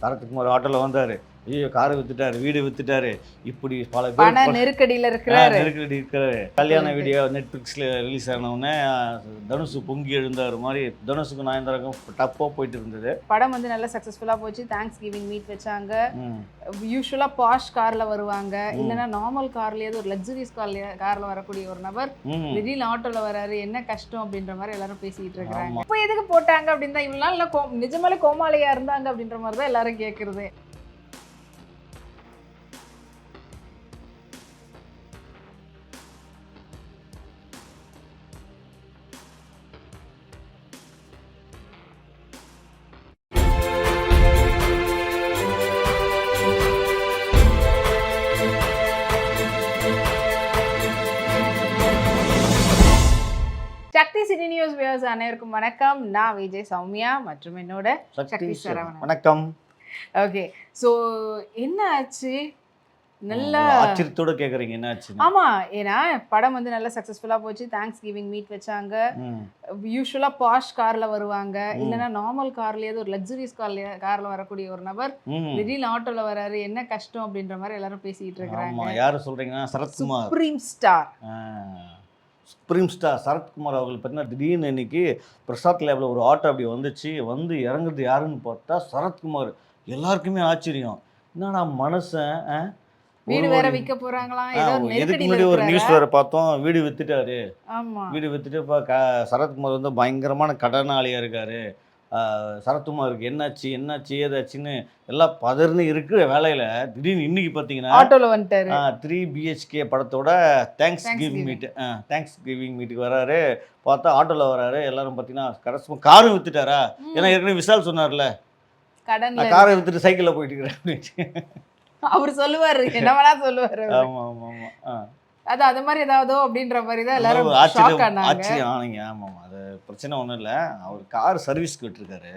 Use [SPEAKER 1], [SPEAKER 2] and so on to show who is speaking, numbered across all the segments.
[SPEAKER 1] சரத்குமார் ஆட்டோவில் வந்தார். ஐயோ காரை வித்துட்டாரு வீடு வித்துட்டாரு. இப்படி பல
[SPEAKER 2] பண நெருக்கடியில இருக்கிறாரு.
[SPEAKER 1] நெருக்கடி இருக்கிறாரு. கல்யாண வீடியோ நெட்ஃப்ளிக்ஸில் ரிலீஸ் ஆன உடனே தனுஷ் பொங்கி எழுந்தார் மாதிரி தனுஷுக்கும் நயன்தாராக்கும் டப்பாக போயிட்டு இருந்தது.
[SPEAKER 2] படம் வந்து நல்லா சக்சஸ்ஃபுல்லா போச்சு. தேங்க்ஸ் கிவிங் மீட் வச்சாங்க.
[SPEAKER 1] ம்.
[SPEAKER 2] யூஸ்வலா பாஷ் கார்ல வருவாங்க. இல்லைன்னா நார்மல் கார்லயாவது ஒரு லக்ஸுரியஸ் கார்ல கார்ல வரக்கூடிய ஒரு நபர். திடீர்னு ஆட்டோல வராரு. என்ன கஷ்டம் அப்படின்ற மாதிரி எல்லாரும் பேசிட்டு இருக்காங்க
[SPEAKER 1] ஆமா.
[SPEAKER 2] இப்போ எதுக்கு போட்டாங்க அப்படின்னு தான் இவ்வளவு நாள் கோ- நிஜமாலே கோமாளியா இருந்தாங்க அப்படின்ற மாதிரி தான் எல்லாரும் கேக்குறது. சக்தி சிட்டி நியூஸ் வியூஸ் அனைவருக்கும் வணக்கம். நான் விஜய் சௌமியா மற்றும் என்னோட
[SPEAKER 1] சக்தி
[SPEAKER 2] சக்தி
[SPEAKER 1] சார்.
[SPEAKER 2] சரவணன்.
[SPEAKER 1] வணக்கம்.
[SPEAKER 2] ஓகே. ஸோ என்ன ஆச்சு? நல்லா
[SPEAKER 1] ஆச்சரியத்தோட கேக்குறீங்க. என்ன ஆச்சு
[SPEAKER 2] ஆமா. ஏன்னா படம் வந்து நல்லா சக்சஸ்ஃபுல்லா போச்சு. தேங்க்ஸ் கிவிங் மீட் வச்சாங்க யூஸ்வலா பாஷ் கார்ல வருவாங்க.
[SPEAKER 1] ம்.
[SPEAKER 2] இல்லைன்னா நார்மல் கார்லயாவது ஒரு லக்ஸுரியஸ் கார்ல கார்ல வரக்கூடிய ஒரு நபர் திடீர்னு ஆட்டோல வராரு. என்ன கஷ்டம் அப்படின்ற மாதிரி எல்லாரும் பேசிட்டு
[SPEAKER 1] ஆமா.
[SPEAKER 2] இருக்காங்க
[SPEAKER 1] யாரு சொல்றீங்கன்னா Sarathkumar.
[SPEAKER 2] Supreme star
[SPEAKER 1] supreme star Sarathkumar அவர்கள் பார்த்தீங்கன்னா திடீர்னு இன்னைக்கு பிரசாத் லேபில் ஒரு ஆட்டோ அப்படி வந்துச்சு. வந்து இறங்குறது யாருன்னு பார்த்தா சரத்குமார் எல்லாருக்குமே ஆச்சரியம். என்னடா மனுஷன்?
[SPEAKER 2] வீடு வேற விற்க ஏதோ
[SPEAKER 1] எதுக்கு முன்னாடி ஒரு? நியூஸ் வேற பார்த்தோம். வீடு வித்துட்டாரு. வீடு வித்துட்டு இப்போ சரத்குமார் வந்து பயங்கரமான கடனாளியாக இருக்காரு. சரத்குமாருக்கு என்னாச்சு என்னாச்சு ஏதாச்சுன்னு எல்லாம் பதர்னு இருக்கிற வேலையில் திடீர்னு இன்னைக்கு பார்த்தீங்கன்னா
[SPEAKER 2] ஆட்டோல வந்துட்டாரு.
[SPEAKER 1] த்ரீ பிஹெச்கே படத்தோட thanks giving. Meet thanks giving மீட்டுக்கு வராரு. பார்த்தா ஆட்டோவில் வராரு. எல்லாரும் பார்த்தீங்கன்னா கடைசி காரும் வித்துட்டாரா? ஏன்னா ஏற்கனவே விசால் சொன்னார்ல. காரை வித்துட்டு சைக்கிளில் போயிட்டு இருக்கிறேன்
[SPEAKER 2] அவர் சொல்லுவாரு. என்ன வேணா சொல்லுவாரு.
[SPEAKER 1] ஆமாம் ஆமாம் ஆமாம் ஆ.
[SPEAKER 2] அது அது மாதிரி ஏதாவதோ அப்படின்ற மாதிரி தான் எல்லாரும் ஷாக் ஆனாங்க.
[SPEAKER 1] ஆச்சரியம். ஆனீங்க ஆமாம் அது பிரச்சனை ஒன்றும் இல்லை. அவர் கார் சர்வீஸ்க்கு விட்டுருக்காரு.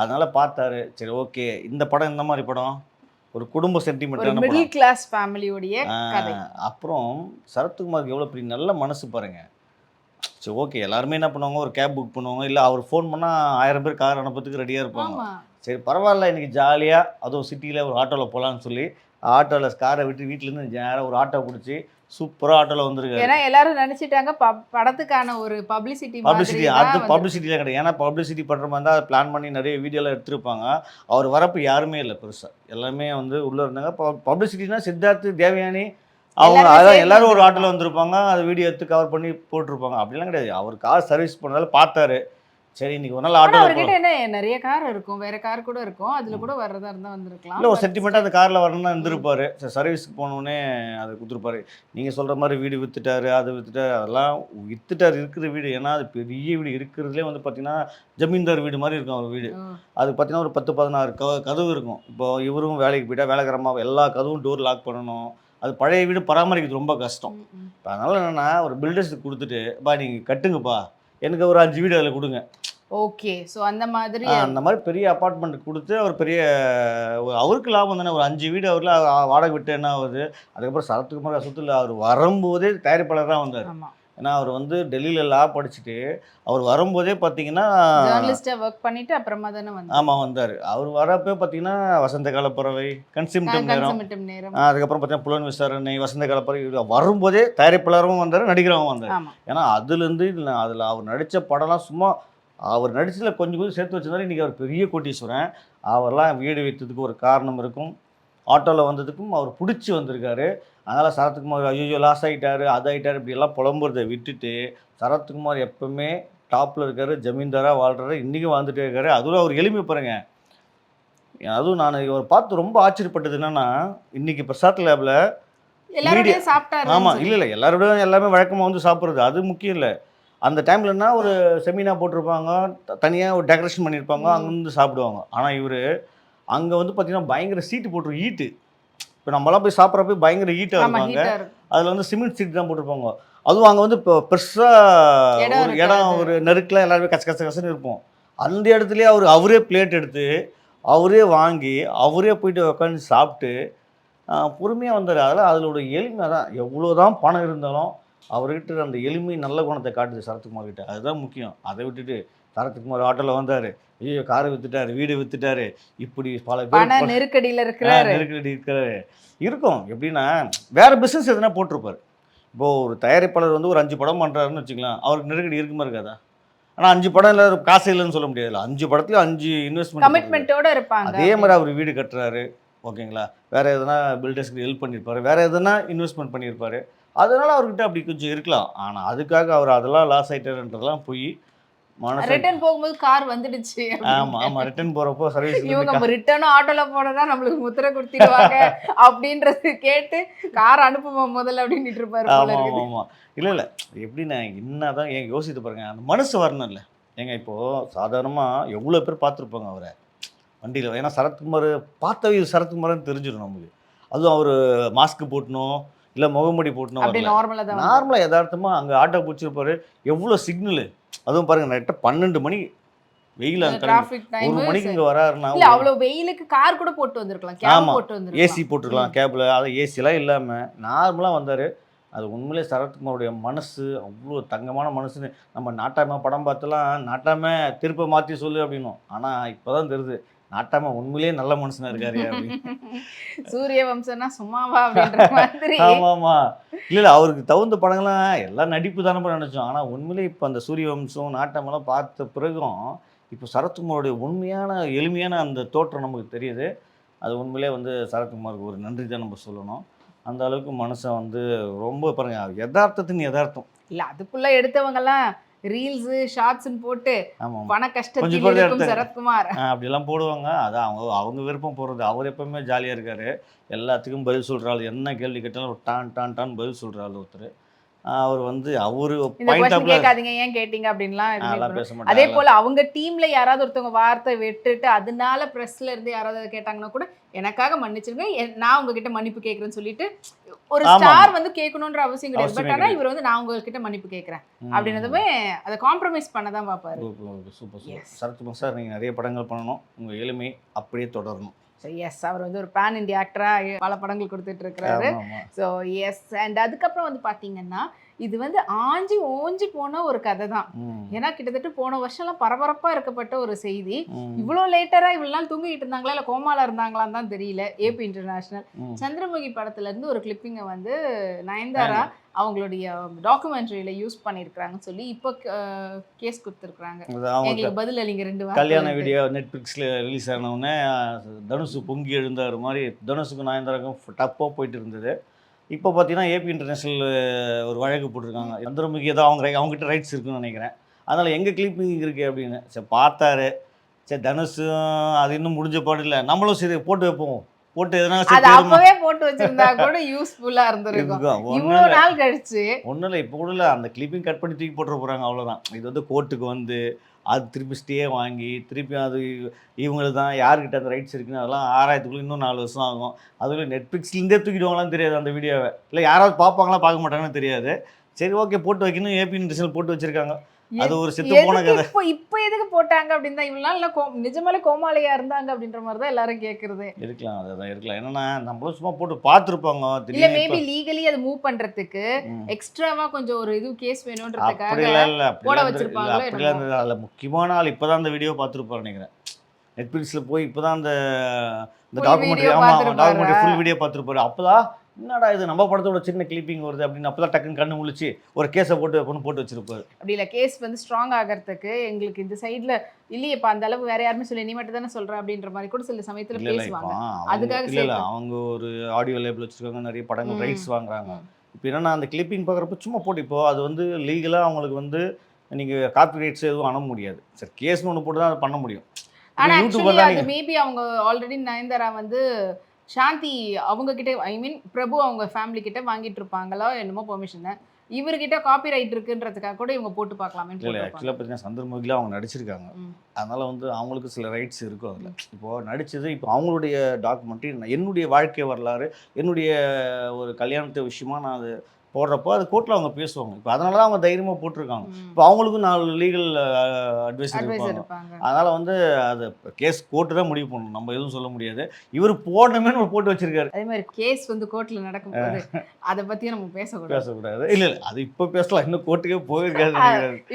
[SPEAKER 1] அதனால பார்த்தாரு. சரி ஓகே இந்த படம் இந்த மாதிரி படம்? ஒரு குடும்ப
[SPEAKER 2] ஒரு
[SPEAKER 1] சென்டிமெண்ட்டான
[SPEAKER 2] மிடில் கிளாஸ் ஃபேமிலியோடைய
[SPEAKER 1] அப்புறம் சரத்குமாருக்கு எவ்வளோ பெரிய நல்ல மனசு பாருங்க. சரி ஓகே எல்லாருமே என்ன பண்ணுவாங்க? ஒரு கேப் புக் பண்ணுவாங்க. இல்லை அவர் ஃபோன் பண்ணால் ஆயிரம் பேர் கார் அனுப்புறதுக்கு ரெடியாக இருப்பாங்க. சரி பரவாயில்ல இன்னைக்கு ஜாலியாக அதுவும் சிட்டியில் ஒரு ஆட்டோவில் போகலான்னு சொல்லி ஆட்டோவில் காரை விட்டு வீட்டிலேருந்து நேராக ஒரு ஆட்டோ பிடிச்சி சூப்பராக ஆட்டோவில் வந்திருக்காரு.
[SPEAKER 2] ஏன்னா எல்லாரும் நினைச்சிட்டாங்க படத்துக்கான ஒரு பப்ளிசிட்டி
[SPEAKER 1] பப்ளிசிட்டி அது பப்ளிசிட்டிலாம் கிடையாது. ஏன்னா பப்ளிசிட்டி பண்ணுற மாதிரி தான் பிளான் பண்ணி நிறைய வீடியோலாம் எடுத்திருப்பாங்க. அவர் வரப்பு யாருமே இல்லை பெருசாக எல்லாமே வந்து உள்ளே இருந்தாங்க. பப்ளிசிட்டினா சித்தார்த் தேவயானி அவங்க அதான் எல்லாரும் ஒரு. ஆட்டில் வந்திருப்பாங்க. அது வீடியோ எடுத்து கவர் பண்ணி போட்டிருப்பாங்க. அப்படிலாம் கிடையாது. அவர் கார் சர்வீஸ் பண்ணதால பார்த்தாரு. சரி இன்னைக்கு ஒரு நாள் ஆட்டோவில்
[SPEAKER 2] அவர்கிட்ட என்ன நிறைய கார் இருக்கும். வேற கார் கூட இருக்கும். அதுல கூட வர்றதா இருந்தா வந்திருக்கலாம்.
[SPEAKER 1] இல்லை ஒரு
[SPEAKER 2] But
[SPEAKER 1] சென்டிமெண்ட்டாக அந்த காரில் வரணும்னா இருந்திருப்பாரு. சரி சர்வீஸ்க்கு போனோடனே அதை கொடுத்துருப்பாரு. நீங்கள் சொல்கிற மாதிரி வீடு வித்துட்டாரு அது வித்துட்டாரு அதெல்லாம் வித்துட்டாரு இருக்கிற வீடு. ஏன்னா அது பெரிய வீடு. இருக்கிறதுலே வந்து பார்த்தீங்கன்னா ஜமீன்தார் வீடு மாதிரி இருக்கும் அவர் வீடு. அது பார்த்தீங்கன்னா ஒரு பத்து பதினாறு க கதவு இருக்கும். இப்போ இவரும் வேலைக்கு போயிட்டா வேலைக்காரமாக எல்லா கதவும் டோர் லாக் பண்ணணும். அது பழைய வீடு பராமரிக்கிறது ரொம்ப கஷ்டம். இப்போ அதனால் என்னென்னா ஒரு பில்டர்ஸுக்கு கொடுத்துட்டு பா நீங்கள் கட்டுங்கப்பா. எனக்கு ஒரு அஞ்சு வீடு அதில் கொடுங்க.
[SPEAKER 2] ஓகே. சோ அந்த மாதிரி
[SPEAKER 1] அந்த மாதிரி பெரிய அப்பார்ட்மெண்ட் கொடுத்து அவர் பெரிய அவருக்கு லாபம் தானே ஒரு அஞ்சு வீடு அவரில் வாடகை விட்டு என்ன ஆகுது? அதுக்கப்புறம் சரத்குமார் சுற்றுல அவர் வரும்போதே தயாரிப்பாளர் தான் வந்தார்.
[SPEAKER 2] ஆமா.
[SPEAKER 1] ஏன்னா அவர் வந்து டெல்லியில் லா படிச்சுட்டு அவர் வரும்போதே பார்த்தீங்கன்னா
[SPEAKER 2] ஒர்க் பண்ணிட்டு அப்புறமா தானே வந்து
[SPEAKER 1] ஆமாம் வந்தார். அவர் வரப்போ பார்த்தீங்கன்னா வசந்த கால பறவை கன்சிம்டம் நேரம். அதுக்கப்புறம் பார்த்தீங்கன்னா புலன் விசாரணை வசந்த கால பறவை வரும்போதே தயாரிப்பாளரும் வந்தார் நடிகராகவும் வந்தார். ஏன்னா அதுலேருந்து அதில் அவர் நடித்த படம்லாம் சும்மா அவர் நடிச்சதில் கொஞ்சம் கொஞ்சம் சேர்த்து வச்சிருந்தாரு. இன்றைக்கி அவர் பெரிய கோட்டீஸ்வரன் அவர்லாம் வீடு வைத்ததுக்கு ஒரு காரணம் இருக்கும். ஆட்டோவில் வந்ததுக்கும் அவர் பிடிச்சி வந்திருக்காரு. அதனால் சரத்குமார் ஐயோ லாஸ் ஆகிட்டாரு அது ஆகிட்டாரு இப்படியெல்லாம் புலம்புறதை விட்டுட்டு சரத்குமார் எப்பவுமே டாப்பில் இருக்காரு ஜமீன்தாராக வாழ்றாரு இன்றைக்கும் வாழ்ந்துட்டே இருக்காரு. அதுவும் அவர் எளிமை பாருங்க. அதுவும் நான் இவர் பார்த்து ரொம்ப ஆச்சரியப்பட்டது என்னன்னா இன்னைக்கு பிரசாத் லேபில் ஆமாம் இல்லை இல்லை எல்லாரோட எல்லாமே வழக்கமாக வந்து சாப்பிட்றது அது முக்கியம் இல்லை. அந்த டைம்லன்னா ஒரு செமினா போட்டிருப்பாங்க தனியாக ஒரு டெக்கரேஷன் பண்ணியிருப்பாங்க. அங்கேருந்து சாப்பிடுவாங்க. ஆனால் இவர் அங்கே வந்து பார்த்தீங்கன்னா பயங்கர சீட்டு போட்டு ஈட்டு இப்போ நம்மலாம் போய் சாப்பிட்றப்ப பயங்கர ஈட்டாக இருப்பாங்க. அதில் வந்து சிமெண்ட் சீட் தான் போட்டிருப்பாங்க. அதுவும் அங்கே வந்து இப்போ பெருசாக ஒரு இடம். ஒரு நெருக்கில் எல்லாருமே கச்ச கச்ச கசன்னு இருப்போம். அந்த இடத்துலயே அவர் அவரே பிளேட் எடுத்து அவரே வாங்கி அவரே போயிட்டு உட்காந்து சாப்பிட்டு பொறுமையாக வந்தார். அதெல்லாம் அதோட எளிமை தான் எவ்வளோ தான் பணம் இருந்தாலும் அவர்கிட்ட அந்த எளிமை நல்ல குணத்தை காட்டுது சரத்குமார் கிட்ட. அதுதான் முக்கியம். அதை விட்டுட்டு சரத்குமார் ஆட்டோவில் வந்தார். ஐயோ காரை வித்துட்டாரு வீடு வித்துட்டாரு. இப்படி பல பேர்
[SPEAKER 2] நெருக்கடியில இருக்கிறாரு.
[SPEAKER 1] நெருக்கடி இருக்கிறாரு. இருக்கும். எப்படின்னா வேற பிஸ்னஸ் எதுனா போட்டிருப்பாரு. இப்போ ஒரு தயாரிப்பாளர் வந்து ஒரு அஞ்சு படம் பண்ணுறாருன்னு வச்சுக்கலாம். அவருக்கு நெருக்கடி இருக்குமா இருக்காதா? ஆனால் அஞ்சு படம் இல்லை காசு இல்லைன்னு சொல்ல முடியாதுல்ல. அஞ்சு படத்துலையும் அஞ்சு இன்வெஸ்ட்மெண்ட்
[SPEAKER 2] கமிட்மெண்ட்டோட இருப்பாங்க.
[SPEAKER 1] அதே மாதிரி அவர் வீடு கட்டுறாரு. ஓகேங்களா? வேற எதனா பில்டர்ஸ்க்கு ஹெல்ப் பண்ணியிருப்பாரு வேற எதனா இன்வெஸ்ட்மெண்ட் பண்ணியிருப்பாரு அதனால அவர்கிட்ட அப்படி கொஞ்சம் இருக்கலாம். ஆனால் அதுக்காக அவர் அதெல்லாம் லாஸ் ஆயிட்டாருன்றதெல்லாம் போய்
[SPEAKER 2] ரிட்டர்ன் போகும்போது கார் வந்துடுச்சு
[SPEAKER 1] ஆமா ஆமா ரிட்டர்ன் போறப்போ சர்வீஸ்
[SPEAKER 2] இவங்க ரிட்டர்னும் ஆட்டோல போனதா நம்மளுக்கு முத்திரை கொடுத்துருவாங்க அப்படின்றது கேட்டு கார் அனுப்புவோம் முதல்ல அப்படின்னு இருப்பாரு
[SPEAKER 1] ஆமா ஆமா இல்ல இல்ல. எப்படின்னா என்னதான் ஏன் யோசித்து பாருங்க அந்த மனசு வரணும் இல்ல. ஏங்க இப்போ சாதாரணமா எவ்வளவு பேர் பார்த்துருப்பாங்க அவரை? வண்டியில ஏன்னா சரத்குமார் பார்த்த இது சரத்குமார்னு தெரிஞ்சிடும் நமக்கு. அதுவும் அவர் மாஸ்க் போட்டணும் இல்ல முகமூடி போட்டணும்
[SPEAKER 2] அப்படி
[SPEAKER 1] வரல.
[SPEAKER 2] நார்மலா தான் வந்தாரு.
[SPEAKER 1] நார்மலா யதார்த்தமா அங்க ஆட்டோ பிடிச்சிருப்பாரு. எவ்வளவு சிக்னல் அதுவும் பாருங்க நெட்ட பன்னெண்டு மணி வெயில் ஒரு மணிக்கு இங்க வராருன்னா
[SPEAKER 2] அவ்வளவு வெயிலுக்கு கார் கூட போட்டு வந்திருக்கலாம் கேப். போட்டு வந்திருக்கலாம்.
[SPEAKER 1] ஏசி போட்டிருக்கலாம் கேபில் அது ஏசிலாம் இல்லாமல் நார்மலாக வந்தார். அது உண்மையிலே சரத்குமாருடைய மனசு அவ்வளோ தங்கமான மனசுன்னு. நம்ம நாட்டாம படம் பார்த்தெல்லாம் நாட்டாம திருப்ப மாற்றி சொல்லு அப்படின்னும். ஆனால் இப்போ தான் தெரியுது. நாட்டாம உண்மையிலேயே நல்ல மனுஷனா இருக்காரு அப்படின்னு.
[SPEAKER 2] சூரிய வம்சம்னா சும்மாவா அப்படின்ற மாதிரி.
[SPEAKER 1] ஆமாம். ஆமாம் இல்லை இல்லை அவருக்கு தகுந்த படங்கள்லாம் எல்லாம் நடிப்பு தானே நினச்சோம் ஆனால் உண்மையிலே இப்போ அந்த சூரிய வம்சம் நாட்டமெல்லாம் பார்த்த பிறகும் இப்போ சரத்குமாருடைய உண்மையான எளிமையான அந்த தோற்றம் நமக்கு தெரியுது. அது உண்மையிலே வந்து சரத்குமாருக்கு ஒரு நன்றி தான் நம்ம சொல்லணும். அந்த அளவுக்கு மனசை வந்து ரொம்ப பாருங்க யதார்த்தத்தின் யதார்த்தம்.
[SPEAKER 2] இல்ல அதுக்குள்ள எடுத்தவங்க எல்லாம் ரீல்ஸ் ஷார்ட்ஸ்னு போட்டு பண கஷ்டத்தில் இருக்கும். சரத்குமார்.
[SPEAKER 1] அப்படிலாம் போடுவாங்க. அதான் அவங்க அவங்க விருப்பம் போடுறது. அவர் எப்பவுமே ஜாலியாக இருக்காரு. எல்லாத்துக்கும் பதில் சொல்கிற ஆள். என்ன கேள்வி கேட்டாலும் டான் டான் டான் பதில் சொல்கிற ஆள் ஒருத்தர். அவர் வந்து அவர்
[SPEAKER 2] கேட்காதீங்க ஏன் கேட்டீங்க அப்படின்லாம் அதே போல அவங்க டீம்ல யாராவது ஒருத்தவங்க வார்த்தை விட்டுட்டு அதனால பிரஸ்ல இருந்து யாராவது கேட்டாங்கன்னா கூட எனக்காக மன்னிச்சிருங்க நான் உங்ககிட்ட மன்னிப்பு கேட்கறேன்னு சொல்லிட்டு ஒரு. ஸ்டார் வந்து கேட்கணுன்ற அவசியம் கிடையாது. பட் ஆனா
[SPEAKER 1] கிடையாது.
[SPEAKER 2] இவர் வந்து நான் உங்ககிட்ட மன்னிப்பு கேட்கறேன்.
[SPEAKER 1] ம்.
[SPEAKER 2] அப்படின்னதுமே அதை காம்ப்ரமைஸ் பண்ண தான் பாப்பாரு
[SPEAKER 1] சூப்பர் சூப்பர். சரத்குமார் சார் நீங்கள் நிறைய படங்கள் பண்ணணும். உங்கள் எளிமை அப்படியே தொடரணும்.
[SPEAKER 2] எஸ் அவர் வந்து ஒரு பேன் இண்டியா ஆக்டரா பல படங்கள் கொடுத்துட்டு இருக்கிறாரு. ஸோ எஸ் அண்ட் அதுக்கப்புறம் வந்து பாத்தீங்கன்னா இது வந்து ஆஞ்சி ஓஞ்சி போன ஒரு கதை தான். ஏன்னா கிட்டத்தட்ட போன வருஷம்லாம் பரபரப்பா இருக்கப்பட்ட ஒரு செய்தி. இவ்வளோ லேட்டரா இவ்வளவு நாள் தூங்கிட்டு இருந்தாங்களா? இல்ல கோமால இருந்தாங்களான்னு தான் தெரியல. AB international. சந்திரமுகி படத்துல இருந்து ஒரு கிளிப்பிங்கை வந்து நயன்தாரா அவங்களுடைய டாக்குமெண்ட்ரியில யூஸ் பண்ணியிருக்கிறாங்கன்னு சொல்லி இப்போ கேஸ்
[SPEAKER 1] அவங்க
[SPEAKER 2] எங்களுக்கு பதில் அளிங்க ரெண்டு
[SPEAKER 1] கல்யாண வீடியோ நெட்ஃப்ளிக்ஸில் ரிலீஸ் ஆன உடனே தனுஷு பொங்கி எழுந்தார் மாதிரி தனுஷுக்கும் நயன்தாராக்கும் டப்பாக போயிட்டு இருந்தது. இப்போ பார்த்தீங்கன்னா ஏபி இன்டர்நேஷனல் ஒரு வழக்கு போட்டிருக்காங்க. சந்திரமுகி ஏதோ அவங்க அவங்ககிட்ட ரைட்ஸ் இருக்குன்னு நினைக்கிறேன். அதனால் எங்கள் கிளிப்பிங் இருக்குது அப்படின்னு? சரி பார்த்தாரு. சரி தனுஷும் அது இன்னும் முடிஞ்ச பாடு இல்லை. நம்மளும் சரி போட்டு வைப்போம். போட்டு எதனா
[SPEAKER 2] அது
[SPEAKER 1] சரி?
[SPEAKER 2] அப்பவே போட்டு வச்சிருந்தா கூட யூஸ்ஃபுல்லா இருந்திருக்கும்.
[SPEAKER 1] ஒண்ணும்
[SPEAKER 2] இவ்வளவு நாள் கழிச்சு.
[SPEAKER 1] ஒன்றும் இல்லை. இப்போ கூட இல்லை. அந்த கிளிப்பிங் கட் பண்ணி தூக்கி போட்டுற போகிறாங்க அவ்வளோதான் இது வந்து கோர்ட்டுக்கு வந்து அது திருப்பி ஸ்டே வாங்கி திருப்பி அது இவங்களுக்கு தான் யார்கிட்ட அந்த ரைட்ஸ் இருக்குன்னு அதெல்லாம் ஆறாயிரத்துக்குள்ளே இன்னும் நாலு வருஷம் ஆகும். அதுக்குள்ள நெட்ஃப்ளிக்ஸ்லேருந்தே தூக்கிடுவாங்களான்னு தெரியாது அந்த வீடியோவை இல்லை யாராவது பார்ப்பாங்களா பார்க்க மாட்டாங்கன்னு தெரியாது. சரி ஓகே போட்டு வைக்கணும். ஏபி இன்டர்நேஷனல் போட்டு வச்சுருக்காங்க. அது ஒரு செத்து போன கதை.
[SPEAKER 2] இப்போ இப்போ எதுக்கு போட்டாங்க அப்படின்னு தான் நாள் இல்ல கோ- நிஜமாலே கோமாளியா இருந்தாங்க அப்படின்ற மாதிரி தான் எல்லாரும் கேக்குறது.
[SPEAKER 1] இருக்கலாம் அதுதான் இருக்கலாம். என்னன்னா நம்மளும் சும்மா போட்டு பார்த்துருப்பாங்க
[SPEAKER 2] இல்ல மேபி லீகலி அதை மூவ் பண்றதுக்கு
[SPEAKER 1] ம்.
[SPEAKER 2] எக்ஸ்ட்ராவா கொஞ்சம் ஒரு இது கேஸ் வேணும்ன்றதுக்காக
[SPEAKER 1] அப்படிலாம் இல்லை
[SPEAKER 2] போட
[SPEAKER 1] இல்லை அப்படிலாம் இருந்தது அதில் முக்கியமான ஆள் இப்போ தான் அந்த வீடியோ பார்த்துருப்பாரு நினைக்கிறேன். நெட்ஃப்ளிக்ஸில் போய் இப்போ தான் அந்த இந்த டாக்குமெண்ட்ரி ஆமாம்? டாக்குமெண்ட்ரி ஃபுல் வீடியோ பார்த்துருப்பாரு? அப்போ தான் என்னடா இது? நம்ம படத்தோட சின்ன கிளிப்பிங் வருது அப்படின்னு அப்போ தான் டக்குன்னு கண்ணு முழிச்சு ஒரு கேஸை போட்டு வைப்போம்னு போட்டு வச்சிருப்பாரு.
[SPEAKER 2] அப்படி இல்ல கேஸ் வந்து ஸ்ட்ராங் ஆகிறதுக்கு எங்களுக்கு இந்த சைடுல இல்லையேப்பா அந்த அளவு வேற யாருமே சொல்லி நீ மட்டும் தானே சொல்ற அப்படின்ற மாதிரி கூட சில சமயத்துல பேசுவாங்க. அதுக்காக
[SPEAKER 1] இல்லை இல்லை. அவங்க ஒரு ஆடியோ லேபிள் வச்சுருக்காங்க நிறைய படங்கள். ரைட்ஸ் வாங்குறாங்க. இப்போ என்னன்னா அந்த கிளிப்பிங் பார்க்குறப்ப சும்மா போட்டு இப்போ அது வந்து லீகலாக அவங்களுக்கு வந்து நீங்கள் காப்பி ரைட்ஸ் எதுவும் அனுப்ப முடியாது. சரி கேஸ்னு ஒன்று போட்டு தான் அதை பண்ண முடியும்.
[SPEAKER 2] ஆனா
[SPEAKER 1] இப்போ
[SPEAKER 2] ஆக்சுவலி
[SPEAKER 1] யூடியூபர் தான்.
[SPEAKER 2] அது மேபி அவங்க ஆல்ரெடி நயன்தாரா வந்து சாந்தி அவங்க கிட்ட ஐ மீன் பிரபு அவங்க ஃபேமிலி கிட்ட வாங்கிட்டு இருப்பாங்களோ என்னமோ பெர்மிஷன் இவர்கிட்ட காப்பி ரைட் இருக்குன்றதுக்காக கூட இவங்க போட்டு பார்க்கலாமே
[SPEAKER 1] இல்லை ஆக்சுவலாக பார்த்தீங்கன்னா சந்திரமுகியில் அவங்க நடிச்சிருக்காங்க. அதனால வந்து அவங்களுக்கு சில ரைட்ஸ் இருக்கும் அதில். இப்போது நடித்தது இப்போ அவங்களுடைய டாக்குமெண்ட்ரி என்னுடைய வாழ்க்கை வரலாறு என்னுடைய ஒரு கல்யாணத்து விஷயமா நான் அது போடுறப்போ அது கோர்ட்டில் அவங்க பேசுவாங்க. இப்போ அதனால தான் அவங்க தைரியமாக போட்டிருக்காங்க. இப்போ அவங்களுக்கும் நாலு லீகல் அட்வைஸ்
[SPEAKER 2] அட்வைசர்
[SPEAKER 1] இருப்பாங்க. அதனால வந்து அது கேஸ் கோர்ட்டு தான் முடிவு பண்ணணும். நம்ம எதுவும் சொல்ல முடியாது. இவர் போடணுமே நம்ம போட்டு வச்சிருக்காரு.
[SPEAKER 2] அதே மாதிரி கேஸ் வந்து கோர்ட்ல நடக்கும்போது அதை பத்தியும் நம்ம பேசக்கூடாது.
[SPEAKER 1] பேசக்கூடாது. இல்ல இல்ல அது இப்போ பேசலாம். இன்னும் கோர்ட்டுக்கே போயிருக்காது.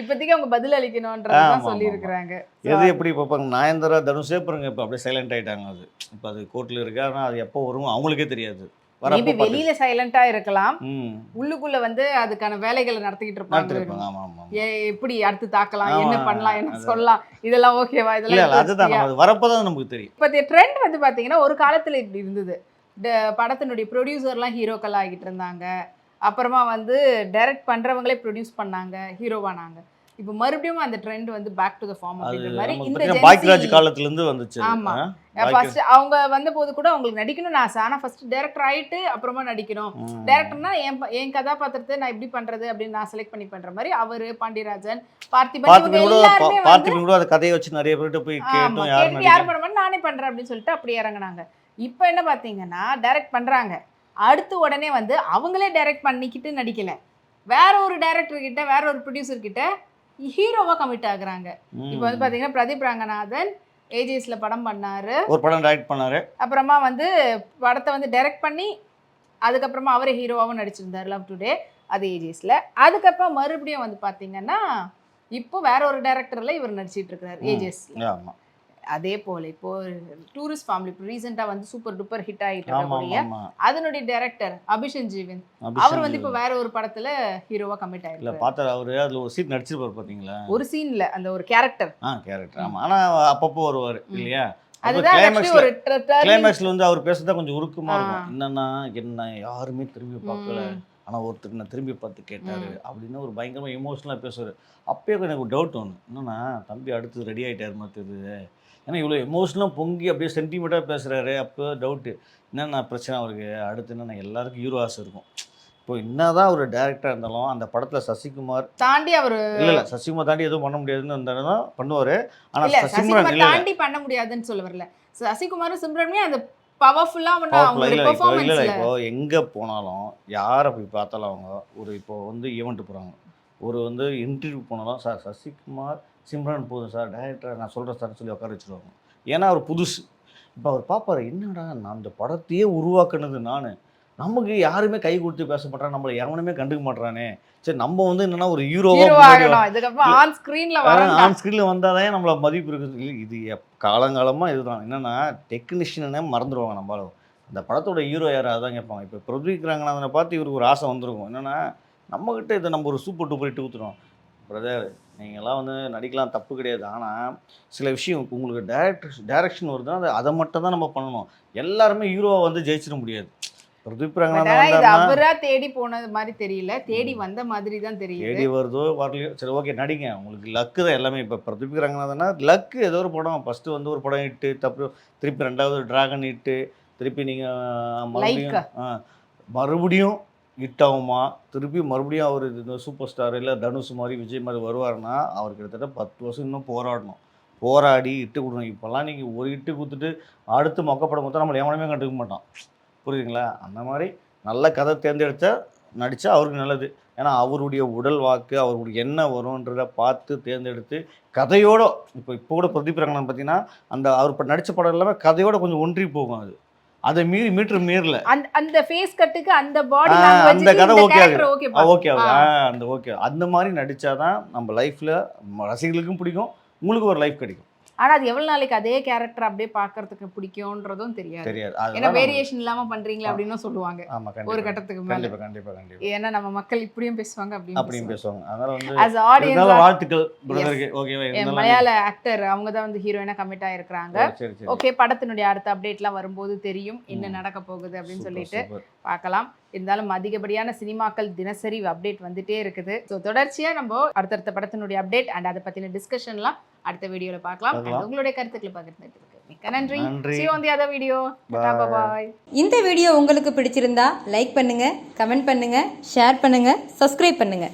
[SPEAKER 2] இப்போதைக்கு அவங்க பதில் அளிக்கணும்ன்றதான்
[SPEAKER 1] ஆமா,
[SPEAKER 2] சொல்லி
[SPEAKER 1] ஆமா.
[SPEAKER 2] இருக்கிறாங்க
[SPEAKER 1] எது எப்படி பார்ப்பாங்க? நயன்தாரா தனுஷே பாருங்க இப்போ அப்படியே சைலண்ட் ஆயிட்டாங்க அது. இப்போ அது கோர்ட்டில் இருக்கு. ஆனால் அது எப்போ வரும் அவங்களுக்கே தெரியாது.
[SPEAKER 2] மேபி வெளியில சைலண்டா இருக்கலாம். உள்ளுக்குள்ள வந்து அதுக்கான வேலைகளை நடத்திக்கிட்டு இருப்பாங்க. எப்படி அடுத்து தாக்கலாம் என்ன பண்ணலாம் என்ன சொல்லலாம் இதெல்லாம் ஓகேவா இதெல்லாம்
[SPEAKER 1] அதுதான் நம்ம அது வரப்போ தான் நமக்கு தெரியும்.
[SPEAKER 2] இப்போதைய ட்ரெண்ட் வந்து பாத்தீங்கன்னா ஒரு காலத்துல இப்படி இருந்தது. படத்தினுடைய ப்ரொடியூசர்லாம் ஹீரோக்கள் ஆகிட்டு இருந்தாங்க. அப்புறமா வந்து டைரக்ட் பண்றவங்களே ப்ரொடியூஸ் பண்ணாங்க ஹீரோவானாங்க இப்போ மறுபடியும் அந்த ட்ரெண்ட் வந்து பேக் டு த ஃபார்ம் அப்படின்ற மாதிரி இந்த
[SPEAKER 1] பாக்யராஜ் காலத்துல இருந்து வந்துச்சு.
[SPEAKER 2] ஆமா. ஃபர்ஸ்ட் அவங்க வந்த போது கூட அவங்களுக்கு நடிக்கணும்னு ஆசை ஆனா ஃபர்ஸ்ட் டேரக்டர் ஆயிட்டு அப்புறமா நடிக்கணும். டேரக்டர்னா என் என் கதாபாத்திரத்தை நான் எப்படி பண்றது அப்படின்னு நான் செலக்ட் பண்ணி பண்ற மாதிரி அவரு பாண்டியராஜன் பார்த்திபன்
[SPEAKER 1] பார்த்திபன் கூட அந்த கதையை வச்சு நிறைய பேர்கிட்ட போய் கேட்டும்
[SPEAKER 2] யார் பண்ண மாட்டேன் நானே பண்றேன் அப்படின்னு சொல்லிட்டு அப்படி இறங்குனாங்க இப்போ என்ன பாத்தீங்கன்னா டைரக்ட் பண்றாங்க அடுத்து உடனே வந்து அவங்களே டைரக்ட் பண்ணிக்கிட்டு நடிக்கல வேற ஒரு டைரக்டர் கிட்ட வேற ஒரு ப்ரொடியூசர் கிட்ட ஹீரோவா கமிட் ஆகுறாங்க. இப்போ வந்து பாத்தீங்கன்னா பிரதீப் ரங்கநாதன் ஏஜிஎஸ்ல படம் பண்ணாரு.
[SPEAKER 1] ஒரு படம் டைரக்ட் பண்ணாரு.
[SPEAKER 2] அப்புறமா வந்து படத்தை வந்து டைரக்ட் பண்ணி அதுக்கப்புறமா அவரே ஹீரோவாகவும் நடிச்சிருந்தார் லவ் டுடே அது ஏஜிஎஸ்ல அதுக்கப்புறம் மறுபடியும் வந்து பாத்தீங்கன்னா இப்போ வேற ஒரு டைரக்டர்ல இவர் நடிச்சிட்டு இருக்கிறார். ஏஜிஎஸ்
[SPEAKER 1] ஆமா.
[SPEAKER 2] அதே போல இப்போ டூரிஸ்ட் ஃபேமிலி இப்போ ரீசெண்டா வந்து சூப்பர் டூப்பர் ஹிட் ஆகிட்டு இருக்கக்கூடிய அதனுடைய டைரக்டர் அபிஷன் ஜீவன். அவர் வந்து இப்போ வேற ஒரு படத்துல ஹீரோவா கமிட்
[SPEAKER 1] இல்ல
[SPEAKER 2] ஆயிருக்காரு
[SPEAKER 1] பார்த்தா அவரு அதுல ஒரு சீட் நடிச்சிருப்பாரு பாத்தீங்களா?
[SPEAKER 2] ஒரு சீன்ல அந்த ஒரு கேரக்டர்
[SPEAKER 1] ஆ கேரக்டர் ஆமா. ஆனா அப்பப்போ வருவாரு. இல்லையா? கிளைமேக்ஸ்ல வந்து அவர் பேசுறதா கொஞ்சம் உருக்கமா. இருக்கும். என்னன்னா என்ன யாருமே திரும்பி பார்க்கல.
[SPEAKER 2] ம்.
[SPEAKER 1] ஆனா ஒருத்தர் என்ன திரும்பி பார்த்து கேட்டாரு அப்படின்னு ஒரு பயங்கரமா எமோஷனலா பேசுவாரு. அப்பயே எனக்கு ஒரு டவுட் ஒன்று என்னன்னா தம்பி அடுத்து ரெடி ஆயிட்டாரு மாதிரி தெரியுது ஏன்னா இவ்வளோ எமோஷனலாக பொங்கி அப்படியே சென்டிமெண்ட்டாக பேசுறாரு அப்போ டவுட்டு என்னென்ன பிரச்சனை அவருக்கு? அடுத்து என்னென்ன? எல்லாருக்கும் ஹீரோ ஆசை இருக்கும். இப்போ என்னதான் ஒரு டேரக்டராக இருந்தாலும் அந்த படத்துல சசிகுமார்
[SPEAKER 2] தாண்டி அவர்
[SPEAKER 1] இல்ல இல்ல. சசிகுமார் தாண்டி எதுவும் பண்ண முடியாதுன்னு இருந்தாலும் பண்ணுவாரு. ஆனா
[SPEAKER 2] இல்ல
[SPEAKER 1] சசிகுமார்
[SPEAKER 2] தாண்டி பண்ண முடியாதுன்னு சொல்ல வரல. சசிகுமாரும் சிம்ரனுமே அந்த பவர்ஃபுல்லா
[SPEAKER 1] இல்ல இப்போ எங்க போனாலும் யாரை போய் பார்த்தாலும் அவங்க ஒரு இப்போ வந்து ஈவெண்ட் போறாங்க. ஒரு வந்து இன்டர்வியூ போனாலும் சார் சசிகுமார் சிம்ரன் போதும் சார் டைரக்டர் நான் சொல்கிறேன் சார் சொல்லி உட்கார வச்சுருவாங்க. ஏன்னா அவர் புதுசு. இப்போ அவர் பார்ப்பாரு என்னடா நான் அந்த படத்தையே உருவாக்குனது நான். நமக்கு யாருமே கை கொடுத்து பேச மாட்டான் நம்மளை எவனுமே கண்டுக்க மாட்டானே சரி நம்ம வந்து என்னன்னா ஒரு
[SPEAKER 2] ஹீரோ
[SPEAKER 1] ஹீரோவா
[SPEAKER 2] ஆன் ஸ்கிரீன்ல
[SPEAKER 1] ஆன் ஸ்க்ரீனில் வந்தால் தான் நம்மள மதிப்பு இருக்குது இல்லை இது எப்- காலங்காலமா இதுதான். என்னன்னா டெக்னீஷியனே மறந்துடுவாங்க நம்மளால அந்த படத்தோட ஹீரோ யார்? அதான் கேட்பாங்க. இப்போ பிரதீப் ரங்கநாதனை பார்த்து இவருக்கு ஒரு ஆசை வந்திருக்கும். என்னன்னா நம்மக்கிட்ட இதை நம்ம ஒரு சூப்பர் டூப்பர் இட்டு ஊற்றுறோம் பிரதர் நீங்கள்லாம் வந்து நடிக்கலாம் தப்பு கிடையாது. ஆனால் சில விஷயம் உங்களுக்கு டேரக்டர் டைரக்ஷன் வருதுன்னா அதை அதை மட்டும் தான் நம்ம பண்ணணும். எல்லாருமே ஹீரோவை வந்து ஜெயிச்சிட முடியாது. பிரதீப் ரங்கநாதன்
[SPEAKER 2] அவரா தேடி போனது மாதிரி தெரியல. தேடி வந்த மாதிரி தான் தெரியுது.
[SPEAKER 1] தேடி வருதோ வரலையோ சரி ஓகே நடிங்க. உங்களுக்கு லக்கு தான் எல்லாமே. இப்போ பிரதீப் ரங்கநாதனா லக்கு ஏதோ ஒரு படம். ஃபஸ்ட்டு வந்து ஒரு படம் இட்டு அப்புறம் திருப்பி ரெண்டாவது டிராகன் இட்டு திருப்பி நீங்கள் மறுபடியும் மறுபடியும் ஹிட் ஆகுமா? திருப்பி மறுபடியும் அவர் இந்த சூப்பர் ஸ்டார் இல்லை தனுஷ் மாதிரி விஜய் மாதிரி வருவாருன்னா அவர் கிட்டத்தட்ட பத்து வருஷம் இன்னும் போராடணும். போராடி இட்டு கொடுக்கணும். இப்போல்லாம் நீங்கள் ஒரு இட்டு கொடுத்துட்டு அடுத்து மொக்கப்படம் கொடுத்தா நம்மளை எவனுமே கண்டுக்க மாட்டான். புரியுதுங்களா? அந்த மாதிரி நல்ல கதை தேர்ந்தெடுத்தா நடித்தா அவருக்கு நல்லது. ஏன்னா அவருடைய உடல் வாக்கு அவருடைய என்ன வரும்ன்றத பார்த்து தேர்ந்தெடுத்து கதையோட இப்போ இப்போ கூட பிரதீப் ரங்கநாதன் பார்த்தீங்கன்னா அந்த அவர் இப்போ நடித்த படம் எல்லாமே கதையோட கொஞ்சம் ஒன்றி போகும் அது. அதை மீறி மீட்டர் மீறல.
[SPEAKER 2] அந்த அந்த ஃபேஸ் கட்டுக்கு அந்த பாடி
[SPEAKER 1] அந்த கதை ஆகுது.
[SPEAKER 2] ஓகே
[SPEAKER 1] ஓகே அந்த ஓகே அந்த மாதிரி நடிச்சாதான் நம்ம லைஃப்ல ரசிகர்களுக்கும் பிடிக்கும். உங்களுக்கு ஒரு லைஃப் கிடைக்கும்.
[SPEAKER 2] ஆனா அது எவ்வளவு நாளைக்கு அதே கேரக்டர் அப்படியே பாக்குறதுக்கு பிடிக்கும்ன்றதும் தெரியாது.
[SPEAKER 1] தெரியாது.
[SPEAKER 2] ஏன்னா வேரியேஷன் இல்லாம பண்றீங்களா அப்படின்னு சொல்லுவாங்க. ஒரு கட்டத்துக்கு மேல
[SPEAKER 1] கண்டிப்பா கண்டிப்பா கண்டிப்பா.
[SPEAKER 2] ஏன்னா நம்ம மக்கள் இப்படியும் பேசுவாங்க
[SPEAKER 1] அப்படியும்
[SPEAKER 2] அப்படின்னு
[SPEAKER 1] பேசுவாங்க. அதனால வந்து
[SPEAKER 2] ஆஸ் ஆடியன்ஸ்
[SPEAKER 1] இருந்தாலும் வாழ்த்துக்கள் பிரதருக்கு
[SPEAKER 2] மலையாள ஆக்டர் அவங்க தான் வந்து ஹீரோயினா கமிட் ஆயிருக்கிறாங்க. ஓகே படத்தினுடைய அடுத்த அப்டேட்லாம் வரும்போது தெரியும் என்ன. நடக்க போகுது அப்படின்னு சொல்லிட்டு. பார்க்கலாம். இருந்தாலும் அதிகப்படியான சினிமாக்கள் தினசரி அப்டேட் வந்துட்டே இருக்குது. ஸோ தொடர்ச்சியா நம்ம அடுத்தடுத்த படத்தினுடைய அப்டேட் அண்ட் அதை பத்தின டிஸ்கஷன்லாம் அடுத்த வீடியோல பார்க்கலாம். உங்களுடைய கருத்துக்களை பகிர்ந்துட்டு மிக்க நன்றி. பாய்
[SPEAKER 3] இந்த வீடியோ உங்களுக்கு பிடிச்சிருந்தா லைக் பண்ணுங்க கமெண்ட் பண்ணுங்க ஷேர் பண்ணுங்க சப்ஸ்கிரைப் பண்ணுங்க.